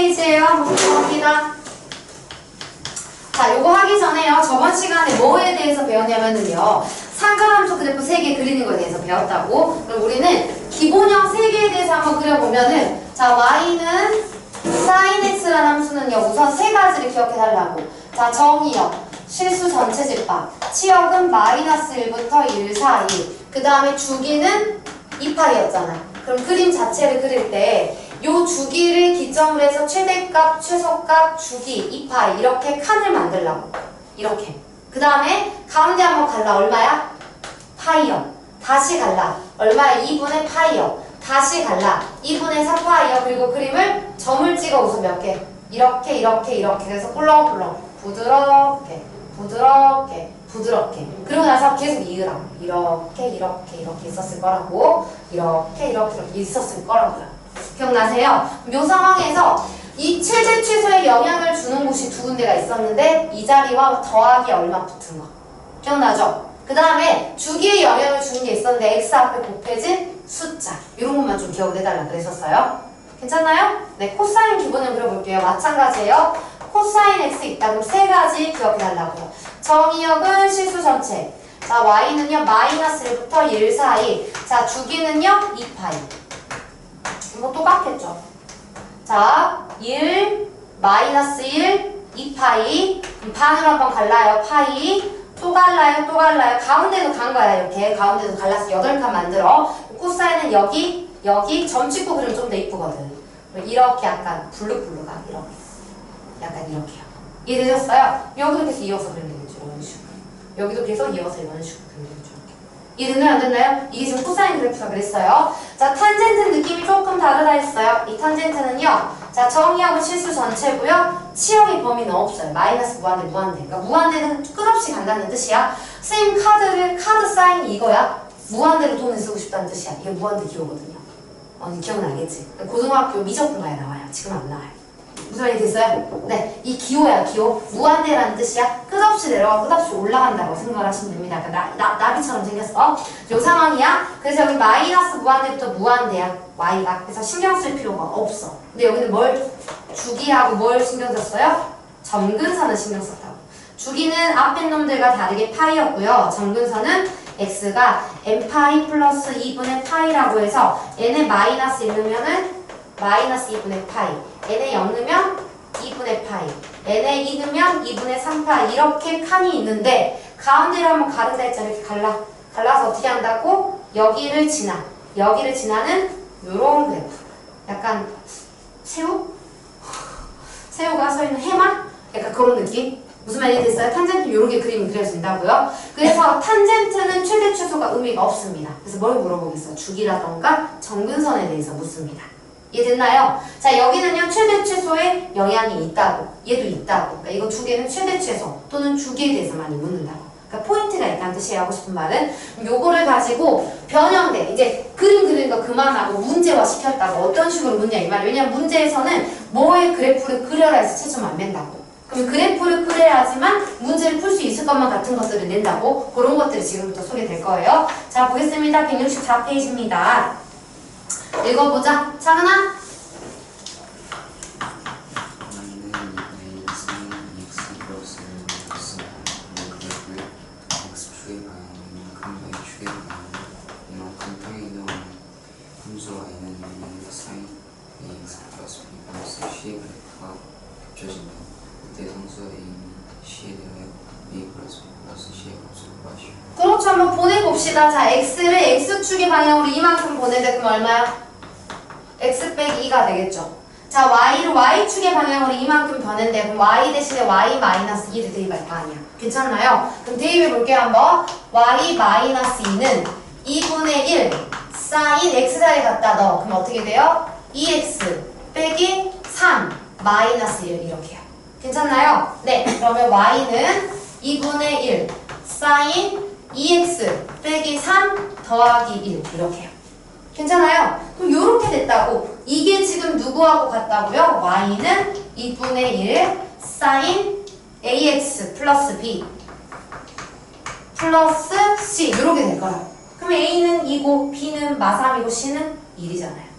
페이지에요. 한번 봅니다. 자, 요거 하기 전에요. 저번 시간에 뭐에 대해서 배웠냐면은요. 삼각함수 그래프 3개 그리는 거에 대해서 배웠다고. 그럼 우리는 기본형 3개에 대해서 한번 그려보면은 자, y는 sin x라는 함수는요. 우선 세 가지를 기억해 달라고. 자, 정의역, 실수 전체 집합, 치역은 마이너스 1부터 1 사이. 그 다음에 주기는 2파이였잖아. 그럼 그림 자체를 그릴 때 요 주기를 기점으로 해서 최대값, 최소값, 주기, 2파이 이렇게 칸을 만들라고. 이렇게. 그 다음에 가운데 한번 갈라. 얼마야? 파이요. 다시 갈라. 얼마야? 2분의 파이요. 다시 갈라. 2분의 4파이요. 그리고 그림을 점을 찍어 우선 몇 개? 이렇게, 이렇게, 이렇게. 그래서 꿀렁꿀렁. 부드럽게, 부드럽게, 부드럽게. 그리고 나서 계속 이으라고. 이렇게, 이렇게, 이렇게 있었을 거라고. 이렇게, 이렇게, 이렇게 있었을 거라고요. 기억나세요? 요 상황에서 이 최대 최소의 영향을 주는 곳이 두 군데가 있었는데 이 자리와 더하기 얼마 붙은 거. 기억나죠? 그 다음에 주기에 영향을 주는 게 있었는데 x 앞에 곱해진 숫자. 이런 것만 좀 기억을 해달라 그랬었어요. 괜찮나요? 네, 코사인 기본을 그려볼게요. 마찬가지예요. 코사인 x 있다. 그럼 세 가지 기억해달라고요. 정의역은 실수 전체. 자, y는요, 마이너스 1부터 1 사이. 자, 주기는요, 2파이. 이거 똑같겠죠? 자, 1, 마이너스 1, 2파이. 그럼 반으로 한번 갈라요. 파이. 또 갈라요, 또 갈라요. 가운데도 간 거야, 이렇게. 가운데도 갈라서 8칸 만들어. 코사인은 여기, 여기 점 찍고 그리면 좀 더 이쁘거든. 이렇게 약간 블룩블룩하게, 이렇게. 약간 이렇게요. 이해되셨어요? 여기도 계속 이어서 그리면 되겠죠, 이런 식으로. 여기도 계속 이어서 이런 식으로 되겠죠. 이해됐나요? 안 됐나요? 이게 지금 코사인 그래프라 그랬어요. 자, 탄젠트 느낌이 조금 다르다 했어요. 이 탄젠트는요. 자, 정의하고 실수 전체고요. 치역의 범위는 없어요. 마이너스 무한대, 무한대. 그러니까 무한대는 끝없이 간다는 뜻이야. 선생님 카드를, 카드 사인이 이거야. 무한대로 돈을 쓰고 싶다는 뜻이야. 이게 무한대 기호거든요. 어, 기억나겠지? 고등학교 미적분과에 나와요. 지금 안 나와요. 무슨 말이 됐어요? 네, 이 기호야 기호. 무한대라는 뜻이야. 끝없이 내려가 끝없이 올라간다고 생각하시면 됩니다. 그러니까 나, 나, 나비처럼 생겼어. 요 상황이야. 그래서 여기 마이너스 무한대부터 무한대야. y가. 그래서 신경 쓸 필요가 없어. 근데 여기는 뭘 주기하고 뭘 신경 썼어요? 점근선을 신경 썼다고. 주기는 앞에 놈들과 다르게 파이였고요. 점근선은 x가 n파이 플러스 2분의 파이라고 해서 n에 마이너스 1넣으면은 마이너스 2분의 파이 n에 0 넣으면 2분의 파이 n에 2 넣으면 2분의 3파이 이렇게 칸이 있는데 가운데로 한번 가른다 했잖아 이렇게 갈라 갈라서 어떻게 한다고? 여기를 지나 여기를 지나는 요런 그래프 약간 새우? 새우가 서 있는 해마? 약간 그런 느낌? 무슨 말이 됐어요? 탄젠트 이렇게 그림을 그려진다고요? 그래서 탄젠트는 최대 최소가 의미가 없습니다. 그래서 뭘 물어보겠어요? 주기라던가 정근선에 대해서 묻습니다. 이해됐나요? 자 여기는요 최대 최소의 영향이 있다고 얘도 있다고. 그러니까 이거 두 개는 최대 최소 또는 주기에 대해서 많이 묻는다고. 그러니까 포인트가 있다는 뜻이에요 하고 싶은 말은. 요거를 가지고 변형돼 이제 그림 그리는 거 그만하고 문제화 시켰다고. 어떤 식으로 묻냐 이 말. 왜냐면 문제에서는 뭐의 그래프를 그려라 해서 채점 안 낸다고. 그럼 그래프를 그려야지만 문제를 풀 수 있을 것만 같은 것들을 낸다고. 그런 것들이 지금부터 소개될 거예요. 자 보겠습니다. 164페이지입니다 읽어보자. a는 c에 대하여 a 플러스 b 플러스 c의 값을 구하시오. 한번 보내봅시다. 자, x를 x축의 방향으로 이만큼 보내자. 그럼 얼마야? x 빼기 2가 되겠죠. 자, y를 y축의 방향으로 이만큼 변했는데 그럼 y 대신에 y 마이너스 2를 대입할 거 아니야. 괜찮나요? 그럼 대입해 볼게요. 한번. y 마이너스 2는 2분의 1 사인 x자리에 갖다 넣어. 그럼 어떻게 돼요? 2x 빼기 3 마이너스 1 이렇게요. 괜찮나요? 네. 그러면 y는 2분의 1 사인 2x 빼기 3 더하기 1 이렇게요. 괜찮아요? 그럼 이렇게 됐다고 이게 지금 누구하고 같다고요? y는 2분의 1 사인 ax 플러스 b 플러스 c 이렇게 될 거라고 그럼 a는 2고 b는 마3이고 c는 1이잖아요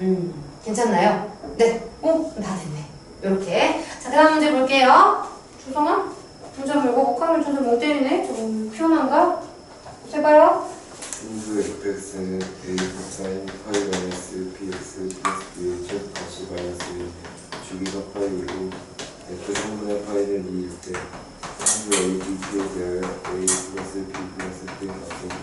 음 괜찮나요? 네. 오, 다 됐네. 이렇게. 자, 그 다음 문제 볼게요. 주성아? 문제 한번 읽어볼까? 문제 멍 때리네. 좀 피곤한가? 해봐요. 인수 fx는 a 코사인 파이 마이너스 bx 플러스 b의 최고값이 마이너스 주기가 파이이고 f 3분의 파이는 2일 때 함수 a, b, p에 대하여 a 플러스 b 플러스 b 값을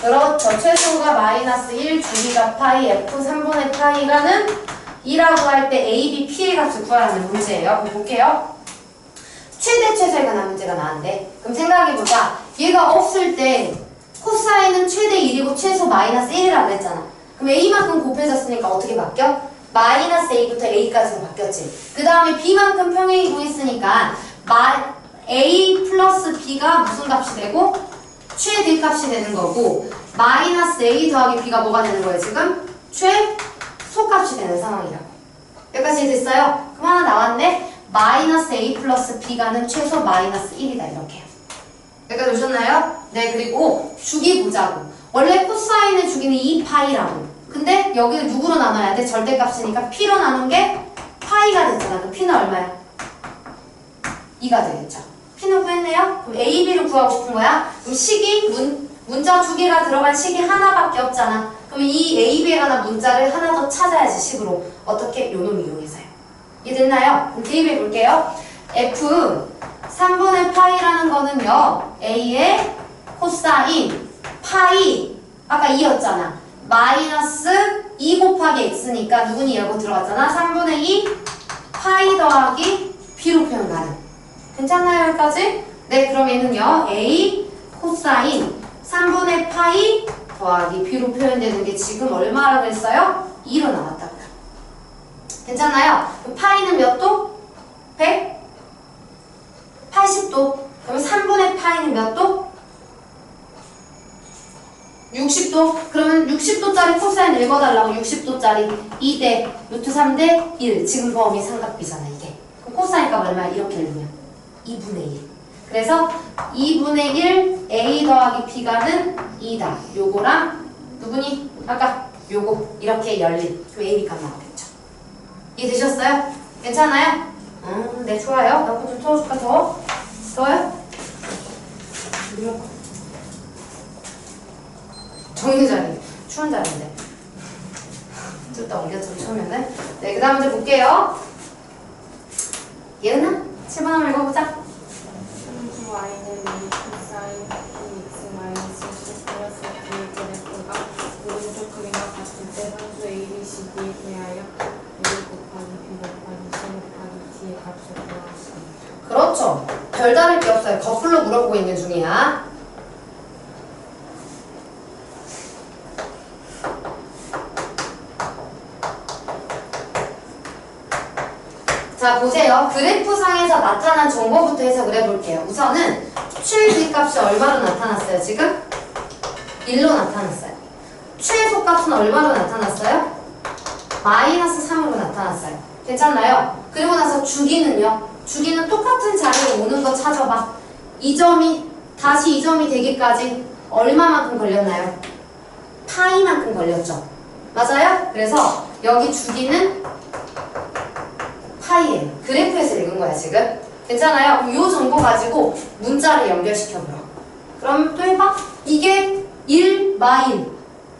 그렇죠. 최소가 마이너스 1, 주기가 파이, f 3분의 파이가는 2라고 할 때 a, b, p의 값을 구하라는 문제예요. 볼게요. 최대 최소에 관한 문제가 나왔는데 그럼 생각해보자. 얘가 없을 때 코사인은 최대 1이고 최소 마이너스 1이라고 했잖아. 그럼 a만큼 곱해졌으니까 어떻게 바뀌어? 마이너스 a부터 a까지로 바뀌었지. 그 다음에 b만큼 평행이 구했으니까 마, a 플러스 b가 무슨 값이 되고 최대 값이 되는 거고 마이너스 a 더하기 b가 뭐가 되는 거예요 지금? 최소값이 되는 상황이라고 여기까지 됐어요? 그럼 하나 나왔네 마이너스 a 플러스 b가는 최소 마이너스 1이다 이렇게 여기까지 오셨나요? 네 그리고 주기 보자고 원래 코사인의 주기는 2파이라고 근데 여기를 누구로 나눠야 돼? 절대값이니까 p로 나눈 게 파이가 됐잖아 그럼 p는 얼마야? 2가 되겠죠. P는 구했네요? 그럼 A, B를 구하고 싶은 거야? 그럼 식이, 문, 문자 두 개가 들어간 식이 하나밖에 없잖아. 그럼 이 A, B에 관한 문자를 하나 더 찾아야지, 식으로. 어떻게? 요놈 이용해서요. 이해됐나요? 대입해 볼게요. F 3분의 파이라는 거는요, A의 코사인, 파이, 아까 2였잖아. 마이너스 2 곱하기 X니까 누구니 열고 들어갔잖아. 3분의 2 파이 더하기 B로 표현 가능. 괜찮나요, 여기까지? 네, 그럼 얘는요, A 코사인 3분의 파이 더하기 B로 표현되는 게 지금 얼마라 그랬어요? 2로 나왔다고요. 괜찮나요? 그럼 파이는 몇 도? 100? 80도. 그럼 3분의 파이는 몇 도? 60도. 그러면 60도짜리 코사인 읽어달라고 60도짜리 2대 루트 3대 1. 지금 범위 삼각비잖아, 이게. 그럼 코사인 값 얼마야? 이렇게 읽으면. 2분의 1. 그래서 2분의 1 a 더하기 b가는 2다. 요거랑 누구니? 아까 요거 이렇게 열린 그 a, b 값 나오겠죠. 이해되셨어요? 괜찮아요? 음, 네 좋아요. 나도 좀 쳐줄까 더? 더요? 정리 자리 추운 자리인데 좀 이따 옮겨서 쳐면은 네그 다음 문제 볼게요. 예은아 7번 한번 읽어보자. D의 값을 구하시오. 그렇죠. 별다를 게 없어요. 거꾸로 물어보고 있는 중이야. 자, 보세요. 그래프상에서 나타난 정보부터 해석을 해볼게요. 우선은 최대 값이 얼마로 나타났어요, 지금? 1로 나타났어요. 최소값은 얼마로 나타났어요? 마이너스 3으로 나타났어요. 괜찮나요? 그리고 나서 주기는요. 주기는 똑같은 자리에 오는 거 찾아봐. 이 점이 다시 이 점이 되기까지 얼마만큼 걸렸나요? 파이만큼 걸렸죠. 맞아요? 그래서 여기 주기는 파이예요. 그래프에서 읽은 거야 지금. 괜찮아요? 이 정보 가지고 문자를 연결시켜보라. 그럼 또 해봐. 이게 1 마일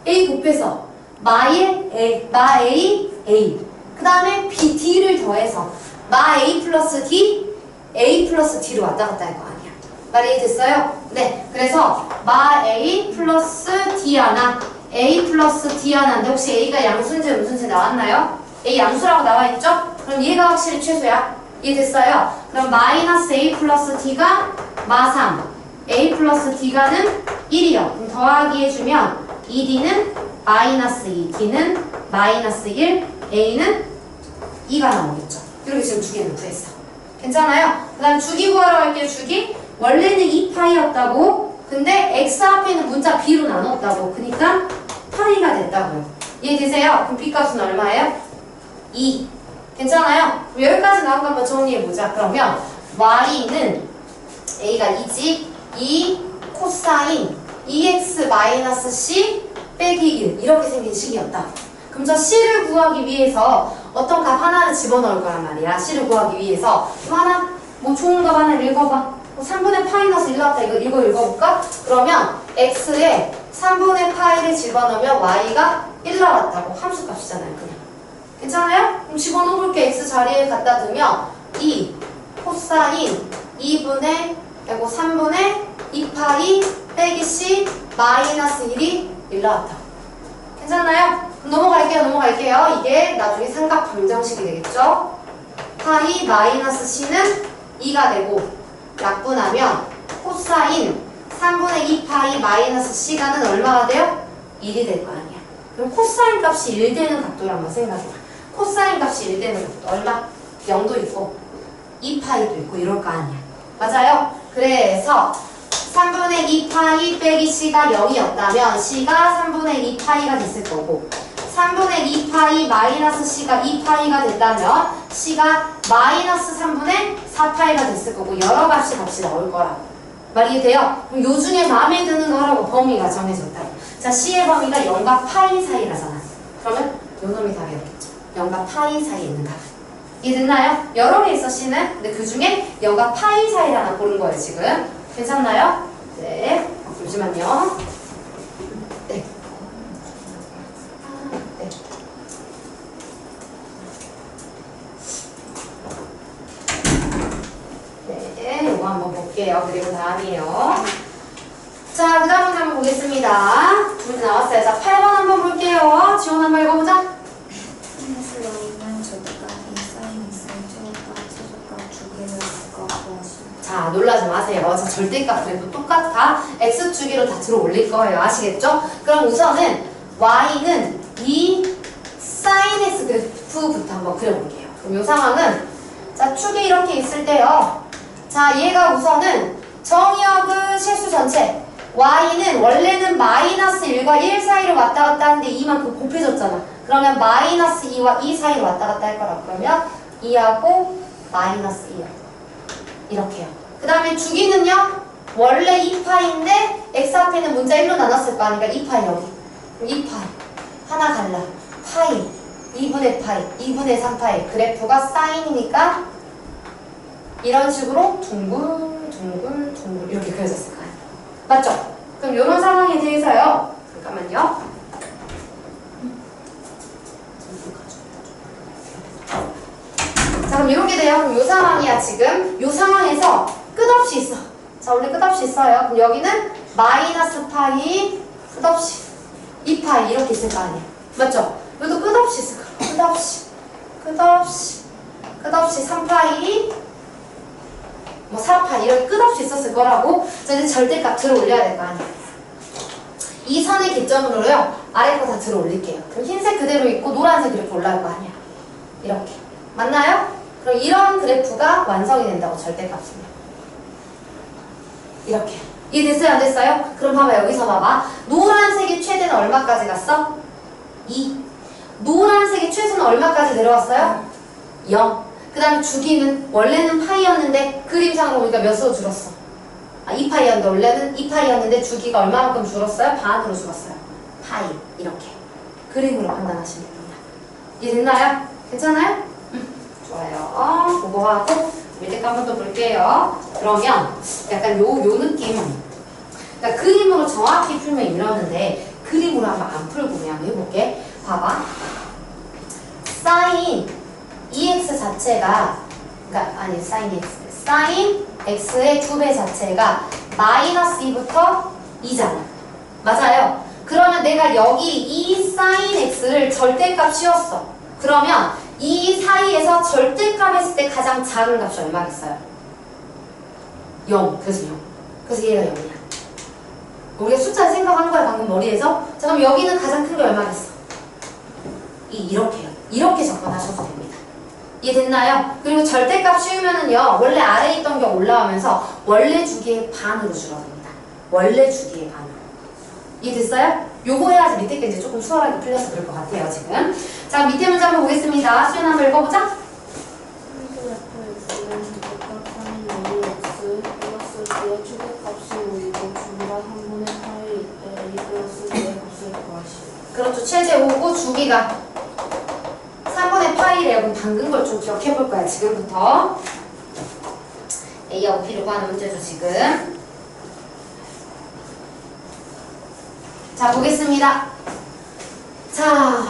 A 곱해서 마일 A 마 A A 그 다음에 B D를 더해서 마 A 플러스 D A 플러스 D로 왔다 갔다 할 거 아니야. 말이 됐어요? 네. 그래서 마 A 플러스 D 하나 A 플러스 D 하나인데 혹시 A가 양수인지 음수인지 나왔나요? A 양수라고 나와 있죠? 그럼 얘가 확실히 최소야. 이해됐어요? 그럼 마이너스 A 플러스 D가 마 3 A 플러스 D가는 1이요. 그럼 더하기 해주면 2D는 마이너스 2, D는 마이너스 1, A는 2가 나오겠죠. 이렇게 지금 두 개는 구했어. 괜찮아요? 그 다음 주기 구하러 갈게요. 주기. 원래는 2파이였다고. 근데 X 앞에 있는 문자 B로 나눴다고. 그니까 파이가 됐다고요. 이해되세요? 그럼 B 값은 얼마예요? 2. 괜찮아요? 그럼 여기까지 나온 거 한번 정리해보자. 그러면 Y는 A가 2지 2 코사인 2x 마이너스 C 빼기 1 이렇게 생긴 식이었다. 그럼 저 C를 구하기 위해서 어떤 값 하나를 집어넣을 거란 말이야. C를 구하기 위해서. 그럼 하나, 뭐 좋은 값 하나 읽어봐. 뭐 3분의 파이너스 1 나왔다. 이거, 이거 읽어볼까? 그러면 X에 3분의 파이를 집어넣으면 Y가 1 나왔다고. 함수 값이잖아요. 그냥. 괜찮아요? 그럼 집어넣어볼게. X 자리에 갖다 두면 2 코사인 2분의 그리고 3분의 2파이 빼기 C 마이너스 1이 1 나왔다. 괜찮나요? 넘어갈게요. 넘어갈게요. 이게 나중에 삼각 방정식이 되겠죠? 파이 마이너스 C는 2가 되고 약분하면 코사인 3분의 2파이 마이너스 C가는 얼마가 돼요? 1이 될 거 아니야. 그럼 코사인 값이 1 되는 각도를 한번 생각해봐. 코사인 값이 1 되는 각도 얼마? 0도 있고 2파이도 있고 이럴 거 아니야. 맞아요? 그래서 3분의 2파이 빼기 C가 0이었다면 C가 3분의 2파이가 됐을 거고 3분의 2파이 마이너스 C가 2파이가 됐다면 C가 마이너스 3분의 4파이가 됐을 거고 여러 값이 값이 나올 거라고 말이 돼요? 그럼 요 중에 마음에 드는 거 하라고 범위가 정해졌다. 자 C의 범위가 0과 파이 사이라잖아. 그러면 요 놈이 답이었겠죠? 0과 파이 사이에 있는 답 이해됐나요? 여러 개 있어 C는 근데 그 중에 0과 파이 사이를 하나 고른 거예요 지금. 괜찮나요? 네. 잠시만요 네. 아, 네. 네, 이거 한번 볼게요. 그리고 다음이에요. 자, 그 다음 문제 한번 보겠습니다. 문제 나왔어요. 자, 8번 한번 볼게요. 지원 한번 읽어보자. 자, 놀라지 마세요. 저 절대값 그래도 똑같아. x 주기로 다 들어 올릴 거예요. 아시겠죠? 그럼 우선은 y는 이 sin x 그래프부터 한번 그려볼게요. 그럼 이 상황은 자, 축이 이렇게 있을 때요. 자, 얘가 우선은 정의역의 실수 전체 y는 원래는 마이너스 1과 1 사이로 왔다 갔다 하는데 이만큼 곱해졌잖아. 그러면 마이너스 2와 2 사이로 왔다 갔다 할 거라. 그러면 2하고 마이너스 2요. 이렇게요. 그 다음에 주기는요. 원래 2파인데 x 앞에는 문자 1로 나눴을 거 아니까 2파이 여기. 그럼 2파이. 하나 갈라. 파이. 2분의 파이. 2분의 3파이. 그래프가 사인이니까 이런 식으로 둥글 둥글 둥글 이렇게 그려졌을 거예요. 맞죠? 그럼 이런 상황에 대해서요. 잠깐만요. 자 그럼 이렇게 돼요. 그럼 이 상황이야 지금. 이 상황에서 끝없이 있어. 자 원래 끝없이 있어요. 그럼 여기는 마이너스 파이 끝없이 2파이 이렇게 있을 거 아니야. 맞죠? 여기도 끝없이 있을 거야. 끝없이 끝없이 끝없이 3파이 뭐 4파이 이렇게 끝없이 있었을 거라고. 자 이제 절대값 들어 올려야 될 거 아니야. 이 선의 기점으로요. 아래 거 다 들어 올릴게요. 그럼 흰색 그대로 있고 노란색 이렇게 올라올 거 아니야. 이렇게. 맞나요? 그럼 이런 그래프가 완성이 된다고 절대값은요. 이렇게. 이해됐어요? 안 됐어요? 그럼 봐봐 여기서 봐봐. 노란색이 최대는 얼마까지 갔어? 2. 노란색이 최소는 얼마까지 내려왔어요? 0. 그 다음에 주기는 원래는 파이였는데 그림상으로 보니까 몇수 줄었어? 아 2파이였는데 원래는 2파이였는데 주기가 얼마만큼 줄었어요? 반으로 줄었어요. 파이. 이렇게. 그림으로 판단하시면 됩니다. 이해됐나요? 괜찮아요? 좋아요. 그거 하고 밑에 거 한번 또 볼게요. 그러면 약간 요, 요 느낌. 그러니까 그림으로 정확히 풀면 이러는데 그림으로 한번 안 풀고 그냥 해볼게. 봐봐. 사인 EX 자체가 그러니까 아니 사인 X 사인 X의 두 배 자체가 마이너스 2부터 2잖아. 맞아요. 그러면 내가 여기 이 사인 X를 절대값 씌웠어. 그러면 이 사이에서 절대값 했을 때 가장 작은 값이 얼마겠어요? 0. 그래서 0. 그래서 얘가 0이야. 우리가 숫자 생각하는 거야 방금 머리에서. 자 그럼 여기는 가장 큰 게 얼마겠어? 이 이렇게요. 이렇게 접근하셔도 됩니다. 이해됐나요? 그리고 절대값 씌우면은요 원래 아래에 있던 게 올라오면서 원래 주기의 반으로 줄어듭니다. 원래 주기의 반으로. 이해됐어요? 요거 해야지 밑에 게 이제 조금 수월하게 풀려서 그럴 것 같아요 지금. 자 밑에 문제 한번 보겠습니다. 수연 한번 읽어보자. 함수 F X는 절대값 사인 2X 플러스 B의 최대값이 5이고 주기가 3분의 파이 때 A 플러스 B의 값을 구하시오. 그렇죠. 최대 5고 주기가 파이래요. 그럼 방금 걸 좀 기억해 볼 거야. 지금부터. A하고 B를 구하는 문제죠, 지금. 자, 보겠습니다. 자,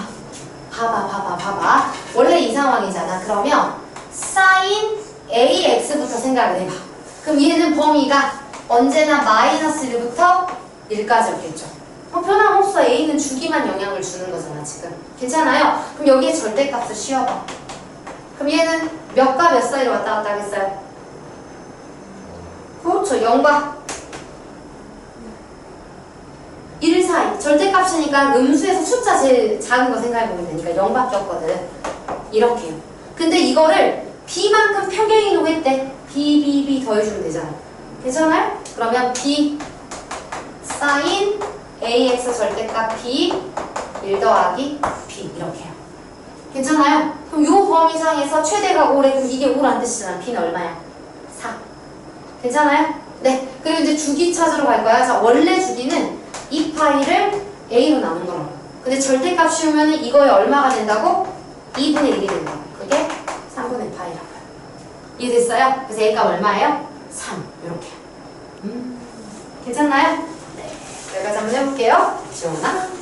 봐봐, 봐봐, 봐봐. 원래 이 상황이잖아. 그러면 sin AX부터 생각을 해봐. 그럼 얘는 범위가 언제나 마이너스 1부터 1까지 였겠죠. 어, 변함없어. A는 주기만 영향을 주는 거잖아, 지금. 괜찮아요? 그럼 여기에 절대값을 씌워봐. 그럼 얘는 몇과 몇 사이로 왔다 갔다 하겠어요? 그렇죠. 0과 1 사이. 절대값이니까 음수에서 숫자 제일 작은 거 생각해보면 되니까 0밖에 없거든. 이렇게요. 근데 이거를 B만큼 평행이동 했대. B, B, B 더해주면 되잖아. 괜찮아요? 그러면 B 사인 AX 절대값 B 1 더하기 B 이렇게 해요. 괜찮아요? 그럼 요 범위상에서 최대가 5래. 그럼 이게 5란 뜻이잖아. B는 얼마야? 4. 괜찮아요? 네. 그리고 이제 주기 찾으러 갈 거야. 자, 원래 주기는 이 파이를 A로 나눈 거라고. 근데 절대값 씌우면 이거에 얼마가 된다고? 2분의 1이 된다고. 그게 3분의 파이라고요. 이해됐어요? 그래서 A값 얼마예요? 3. 이렇게. 음. 괜찮나요? 네. 여기까지 한번 해볼게요. 지원아.